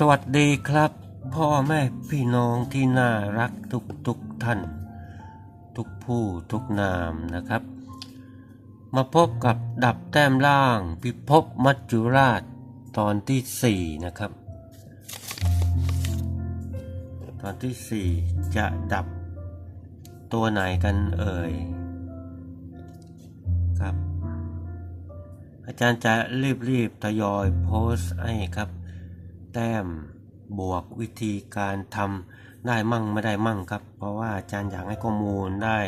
สวัสดีครับ พ่อแม่พี่น้องที่น่ารักทุกทุกท่าน ทุกผู้ทุกนามนะครับ มาพบกับดับแต้มล่างพิภพมัจจุราชตอนที่สี่นะครับ ตอนที่สี่จะดับตัวไหนกันเอ่ยครับ อาจารย์จะรีบๆทยอยโพสต์ให้ครับ แต้มบวกวิธีการทำได้มั่งไม่ได้มั่งครับ เพราะว่าอาจารย์อยากให้ข้อมูลได้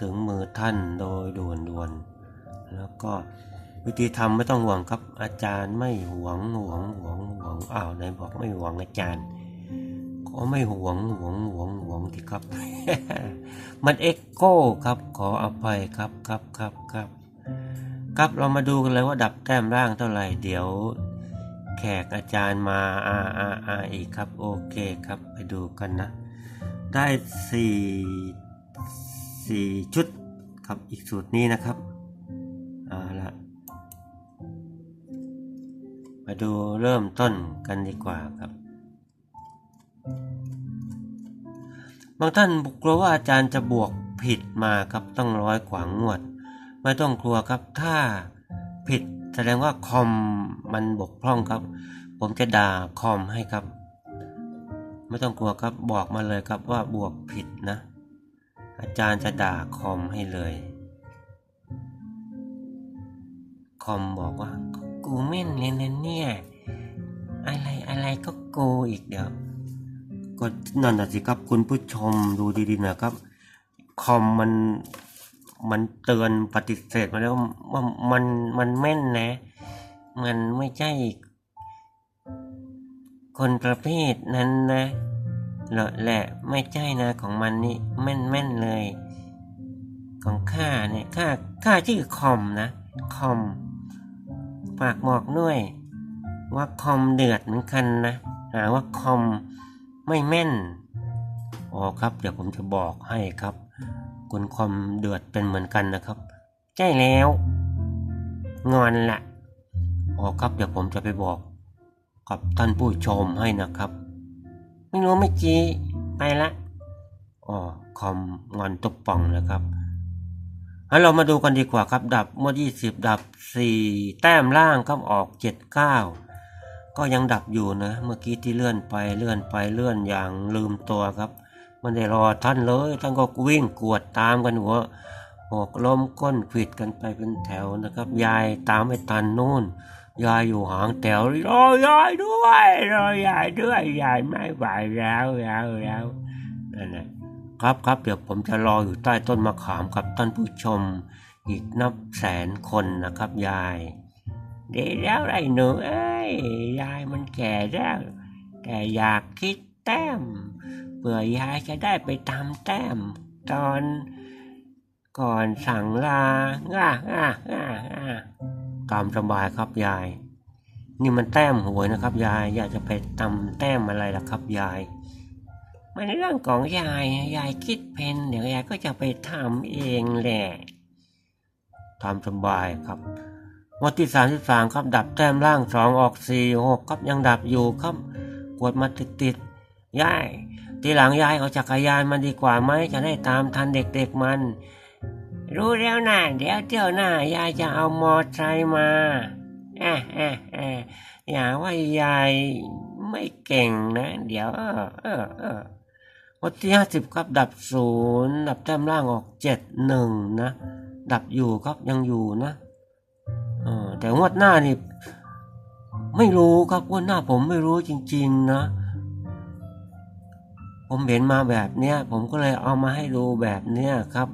ถึงมือท่านโดยด่วนๆแล้วก็วิธีทำไม่ต้องห่วงครับ อาจารย์ไม่หวงหวงหวงหวงอ้าวไหนบอกไม่หวงอาจารย์ก็ไม่หวงหวงหวงหวงที่ครับ มันเอ็กโก้ครับขออภัยครับครับครับครับครับเรามาดูกันเลยว่าดับแต้มร่างเท่าไหร่เดี๋ยว ขกอาจารย์มาอาอาอาอีกครับ โอเคครับไปดูกันนะ ได้สี่สี่ชุดครับอีกสูตรนี้นะครับเอาละมาดูเริ่มต้นกันดีกว่าครับบางท่านกลัวว่าอาจารย์จะบวกผิดมาครับต้องร้อยกว่างวด ไม่ต้องกลัวครับถ้าผิด แสดงว่าคอมมันบกพร่องครับ ผมจะด่าคอมให้ครับ ไม่ต้องกลัวครับบอกมาเลยครับว่าบวกผิดนะ อาจารย์จะด่าคอมให้เลย คอมบอกว่า กูแม่นเลยนะเนี่ย อะไรอะไรก็โกอีกเดี๋ยวก็นั่นน่ะสิครับคุณผู้ชมดูดีๆนะครับ คอมมัน มันเตือนปฏิเสธมาแล้วว่ามันมันแม่นนะ มันไม่ใช่ คนประเภทนั้นนะเหรอแหละไม่ใช่นะของมันนี่แม่นแม่นเลย ของข้าเนี่ยข้าข้าชื่อคอมนะคอมฝากบอกด้วย ว่าคอมเดือดเหมือนกันนะหาว่าคอมไม่แม่นอ๋อครับเดี๋ยวผมจะบอกให้ครับ คุณคอมเดือดเป็นเหมือนกันนะครับ ใช่แล้ว งอนละอ๋อครับเดี๋ยวผมจะไปบอก กับท่านผู้ชมให้นะครับ ไม่รู้ไม่จีไปละอ๋อคอมงอนตุบป่องนะครับงั้นเรามาดูกันดีกว่าครับ ดับมื่อยี่สิบดับสี่แต้มล่างครับออกเจ็ดเก้าก็ยังดับอยู่นะ เมื่อกี้ที่เลื่อนไปเลื่อนไปเลื่อนอย่างลืมตัวครับ มันได้รอท่านเลย ท่านก็วิ่งกวดตามกันหัวหกล้มก้นขิดกันไปเป็นแถวนะครับ ยายตามไปตันนู่น ยายอยู่หางแถวรอยายด้วยรอยายด้วยยายไม่ไหวแล้วแล้วแล้วนั่นแหละครับครับเดี๋ยวผมจะรออยู่ใต้ต้นมะขามกับท่านผู้ชมอีกนับแสนคนนะครับยาย เดี๋ยวแล้วไรหนูเอ้ยยายมันแก่แล้วแต่อยากคิดแต้ม เผื่อยายจะได้ไปตามแต้ม ตอนก่อนสั่งลาง่าง่าง่าง่าตามสบายครับยาย นี่มันแต้มหวยนะครับยาย อยากจะไปตำแต้มอะไรล่ะครับยาย มันเรื่องของยาย ยายคิดเพนเดี๋ยวยายก็จะไปทำเองแหละตามสบายครับวันที่สามที่สามครับดับแต้มล่างสองออกสี่หกครับยังดับอยู่ครับกวดมาติดติดๆยาย ทีหลังยายเอาจักรยานมาดีกว่าไหมจะได้ตามทันเด็กๆมัน รู้แล้วนะเดี๋ยวเที่ยวหน้ายายจะเอามอไซค์มาเอะเอะเอะอย่าว่ายายไม่เก่งนะ เดี๋ยว เออเออเออวันที่ห้าสิบครับดับศูนย์ดับแต้มล่างออกเจ็ดหนึ่งนะ ดับอยู่ครับยังอยู่นะออแต่งวดหน้านี่ไม่รู้ครับงวดหน้าผมไม่รู้จริง ๆ นะ ผมเห็นมาแบบเนี้ยผมก็เลยเอามาให้ดูแบบเนี้ยครับ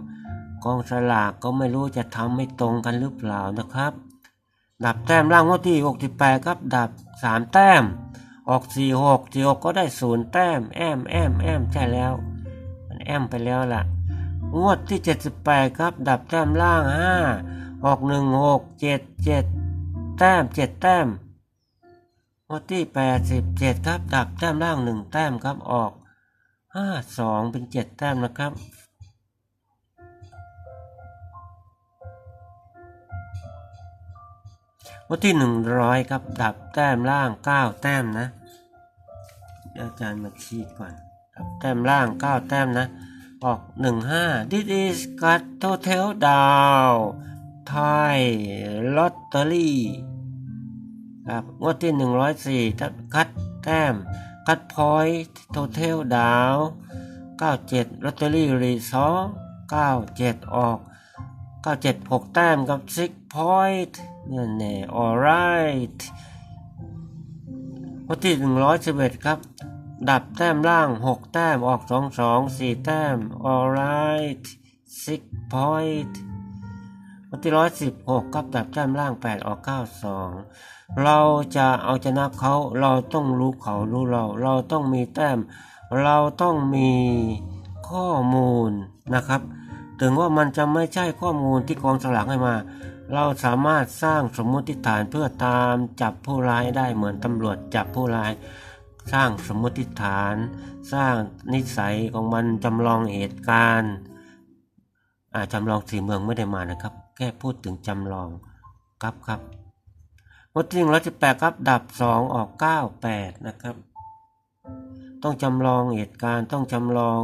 กองสลากก็ไม่รู้จะทำไม่ตรงกันหรือเปล่านะครับ ดับแต้มล่างงวดที่ 68 ครับ ดับ 3 แต้ม ออก 46 46 ก็ได้ศูนย์แต้ม แอมแอมแอมใช่แล้ว มันแอมไปแล้วล่ะ งวดที่ 78 ครับ ดับแต้มล่าง 5 ออก 16 7 7 แต้ม 7 แต้มงวดที่ 87 ครับ ดับแต้มล่าง 1 แต้มครับ ออก 5 2เป็น7แต้มนะครับวันที่หนึ่งร้อยครับ ดับแต้มล่างเก้าแต้มนะ อาจารย์มาชี้ก่อนครับแต้มล่างเก้าแต้มนะ ออกหนึ่งห้า this is got total down ไทยลอตเตอรี่ครับงวดที่หนึ่งร้อยสี่คัดแต้ม คัดพอยต์โทเทลดาวเก้าเจ็ดลอตเตอรี่รีสองเก้าเจ็ดออกเก้าเจ็ดหกแต้มกับซิกพอยต์นี่นแน่ alright วันที่หนึ่งร้อยสิบเอ็ดครับ ดับแต้มล่างหกแต้มออกสองสองสี่แต้ม alright six point วันที่ร้อยสิบหกครับดับแต้มล่างแปดออกเก้าสองเราจะเอาชนะเขาเราต้องรู้เขารู้เรา เราต้องมีแต้ม เราต้องมีข้อมูลนะครับ ถึงว่ามันจะไม่ใช่ข้อมูลที่กองสลากให้มา เราสามารถสร้างสมมติฐานเพื่อตามจับผู้ร้ายได้เหมือนตำรวจจับผู้ร้ายสร้างสมมติฐาน สร้างนิสัยของมันจำลองเหตุการณ์อ่าจำลองสีเมืองไม่ได้มานะครับ แค่พูดถึงจำลองครับครับวัตที่หนึ่งร้อยสิบแปดครับ ดับสองออกเก้าแปดนะครับ ต้องจำลองเหตุการณ์ต้องจำลอง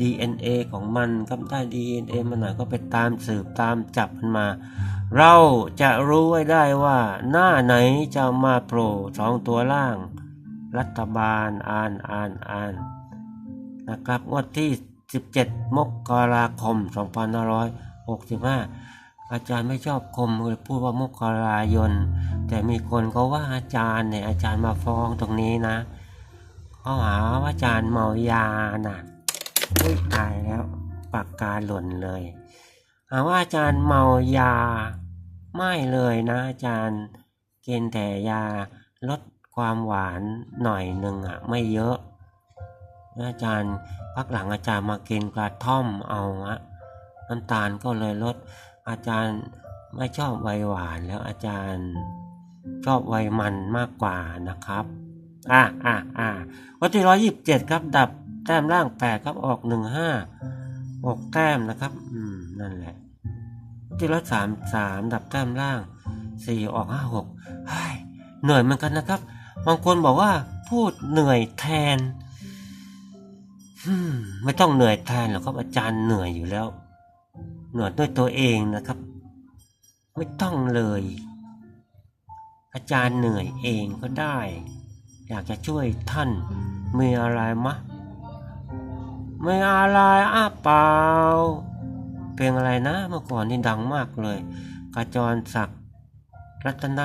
DNA ของมันครับได้ DNA มันหน่อยก็ไปตามสืบตามจับมันมา เราจะรู้ไว้ได้ว่า หน้าไหนจะมาโผล่สองตัวล่าง รัฐบาลอ่านอ่านอ่านนะครับงวดที่ 17 มกราคม 2565 อาจารย์ไม่ชอบคมเลยพูดว่ามกรายน แต่มีคนเขาว่าอาจารย์เนี่ยอาจารย์มาฟ้องตรงนี้นะเขาหาว่าอาจารย์เมายาน่ะอุ้ยตายแล้วปากกาหล่นเลยหาว่าอาจารย์เมายา ไม่เลยนะ อาจารย์กินแต่ยาลดความหวานหน่อยหนึ่งอะไม่เยอะอาจารย์พักหลังอาจารย์มากินกระท่อมเอาอะน้ำตาลก็เลยลด อาจารย์ไม่ชอบไวหวานแล้วอาจารย์ชอบไวมันมากกว่านะครับอะอะอะวันที่ร้อยยี่สิบเจ็ดครับ ดับแต้มล่างแปดครับออกหนึ่งห้าออกแต้มนะครับ อืมนั่นแหละที่ร้อยสามสามดับแต้มล่างสี่ออกห้าหกเหนื่อยเหมือนกันนะครับ บางคนบอกว่าพูดเหนื่อยแทนไม่ต้องเหนื่อยแทนหรอกครับอาจารย์เหนื่อยอยู่แล้ว หนื่อยด้วยตัวเองนะครับ ไม่ต้องเลย อาจารย์เหนื่อยเองก็ได้ อยากจะช่วยท่านมีอะไรมะไม่อะไรอ้าเปล่าเพลงอะไรนะเมื่อก่อนนี่ดังมากเลยกระจรศักดิ์รัตน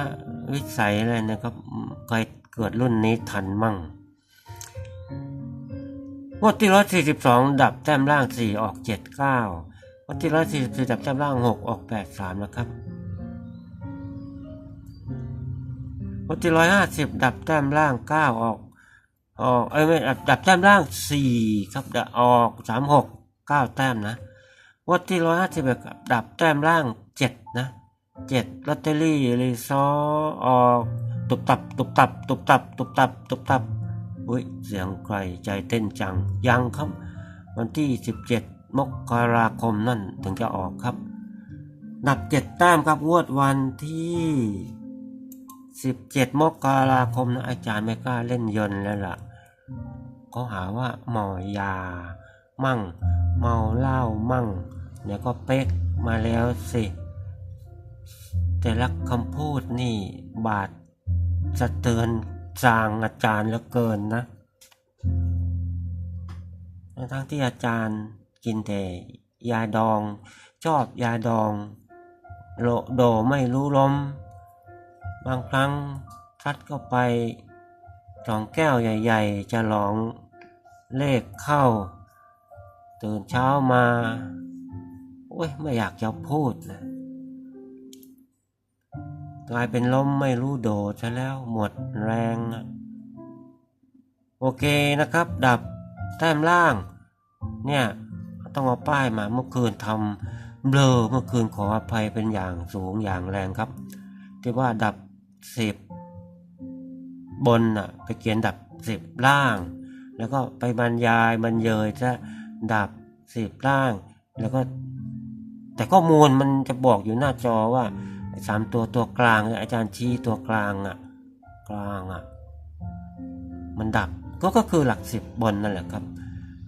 วิสัยอะไรนะครับเคยเกิดรุ่นนี้ทันมั่งงวดที่ร้อยสี่สิบสองดับแต้มล่างสี่ออกเจ็ดเก้า วดที่ร้อยสี่สิบสี่ดับแต้มล่างหกออกแปดสามนะครับงวดที่ร้อยห้าสิบดับแต้มล่างเก้าออกออกเอ้ยไม่ดับดับแต้มล่างสี่ครับดับออกสามหกเก้าแต้มนะงวดที่ร้อยห้าสิบดับแต้มล่างเจ็ดนะเจ็ดลอตเตอรี่รีซอออกตุบตับตุบตับตุบตับตุบตับตุบตับอุ้ยเสียงใครใจเต้นจังยังครับ วันที่สิบเจ็ด มกราคมนั่นถึงจะออกครับ ดับเจ็ดแต้มครับงวดวันที่สิบเจ็ดมกราคมนะอาจารย์ไม่กล้าเล่นยนต์แล้วล่ะเขาหาว่าเมายามั่ง เมาเหล้ามั่งเนี่ยก็เป๊กมาแล้วสิ แต่ละคำพูดนี่บาดสะเตือนจางอาจารย์เหลือเกินนะ ทั้งที่อาจารย์ กินแต่ยาดอง ชอบยาดองโลโดไม่รู้ลม บางครั้งทัดเข้าไปสองแก้วใหญ่ๆ จะหลองเลขเข้า ตื่นเช้ามาโอ้ยไม่อยากจะพูดนะกลายเป็นล้มไม่รู้โดดซะแล้วหมดแรงโอเคนะครับ ดับแต้มล่าง เนี่ย ต้องเอาป้ายมาเมื่อคืนทำเบลอเมื่อคืนขออภัยเป็นอย่างสูงอย่างแรงครับ ที่ว่าดับสิบบนอะไปเขียนดับสิบล่าง แล้วก็ไปบรรยายบรรเยยจะดับสิบล่าง แล้วก็ แต่ข้อมูลมันจะบอกอยู่หน้าจอว่าสามตัวตัวกลางอาจารย์ชี้ตัวกลางอะกลางอะมันดับก็ก็คือหลักสิบบนนั่นแหละครับ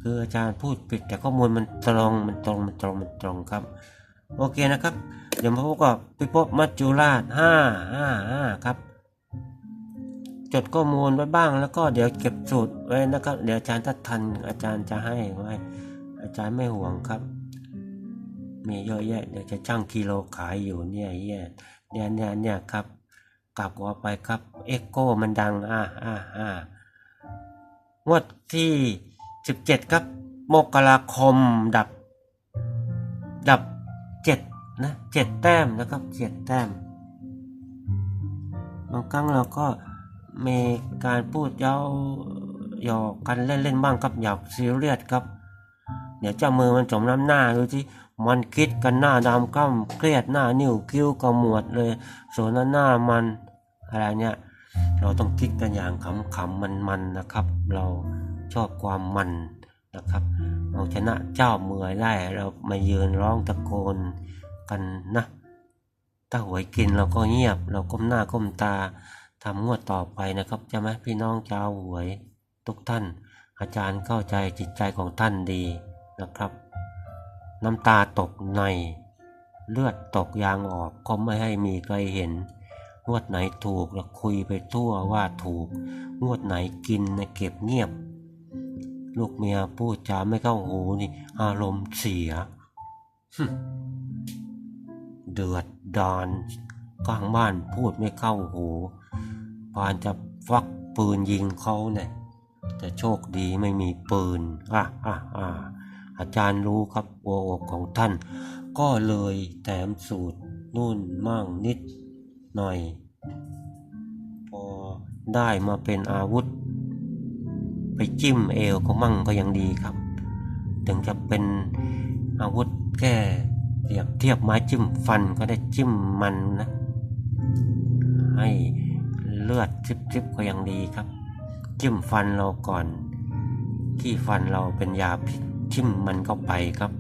คืออาจารย์พูดผิดแต่ข้อมูลมันตรงมันตรงมันตรงมันตรงครับ โอเคนะครับ เดี๋ยวมาพบกับพี่พบมัจจุราชห้าห้าห้าครับ จดข้อมูลไว้บ้างแล้วก็เดี๋ยวเก็บสูตรไว้นะครับ เดี๋ยวอาจารย์ถ้าทันอาจารย์จะให้ไว้อาจารย์ไม่ห่วงครับ มีเยอะแยะเดี๋ยวจะจ้างกิโลขายอยู่เนี่ยเหี้ยเนี่ยเนี่ยเนี่ยครับกลับหัวไปครับเอ็กโก้มันดังอ่าอ่าอ่างวดที่ สิบเจ็ดครับ มกราคมดับ ดับเจ็ดนะเจ็ดแต้มนะครับเจ็ดแต้ม บางครั้งเราก็มีการพูดเย้าหยอกกันเล่นๆบ้างครับหยอกซีเรียสครับ เดี๋ยวเจ้ามือมันจมน้ำหน้าดูที่มันคิดกันหน้าดำก้าเครียดหน้านิ้วคิ้วก็หมวดเลยส่วนหน้ามันอะไรเนี่ยเราต้องคิดกันอย่างขำๆมันๆนะครับ เรา ชอบความมันนะครับ เอาชนะเจ้าเมือยได้เรามายืนร้องตะโกนกันนะถ้าหวยกินเราก็เงียบ เราก้มหน้าก้มตาทำงวดต่อไปนะครับใช่ไหมพี่น้องชาวหวยทุกท่าน อาจารย์เข้าใจจิตใจของท่านดีนะครับ น้ำตาตกใน เลือดตกยางออกก็ไม่ให้มีใครเห็น งวดไหนถูกเราคุยไปทั่วว่าถูก งวดไหนกินนะเก็บเงียบ ลูกเมียพูดจาไม่เข้าหูนี่อารมณ์เสีย เดือดดานข้างบ้านพูดไม่เข้าหูปานจะฟักปืนยิงเขาเนี่ยแต่โชคดีไม่มีปืนอะอะอะอาจารย์รู้ครับหัวอกของท่าน ก็เลยแถมสูตรนู่นมั่งนิดหน่อย พอได้มาเป็นอาวุธ ไปจิ้มเอวก็มั่งก็ยังดีครับ ถึงจะเป็นอาวุธแก้เทียบเทียบไม้จิ้มฟันก็ได้จิ้มมันนะ ให้เลือดซิบๆก็ยังดีครับ จิ้มฟันเราก่อนที่ฟันเราเป็นยาพิษจิ้มมันเข้าไปครับ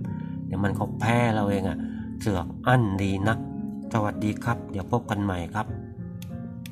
เดี๋ยวมันก็แพ้เราเองอะ่ะเสือกอั้นดีนัก สวัสดีครับ เดี๋ยวพบกันใหม่ครับ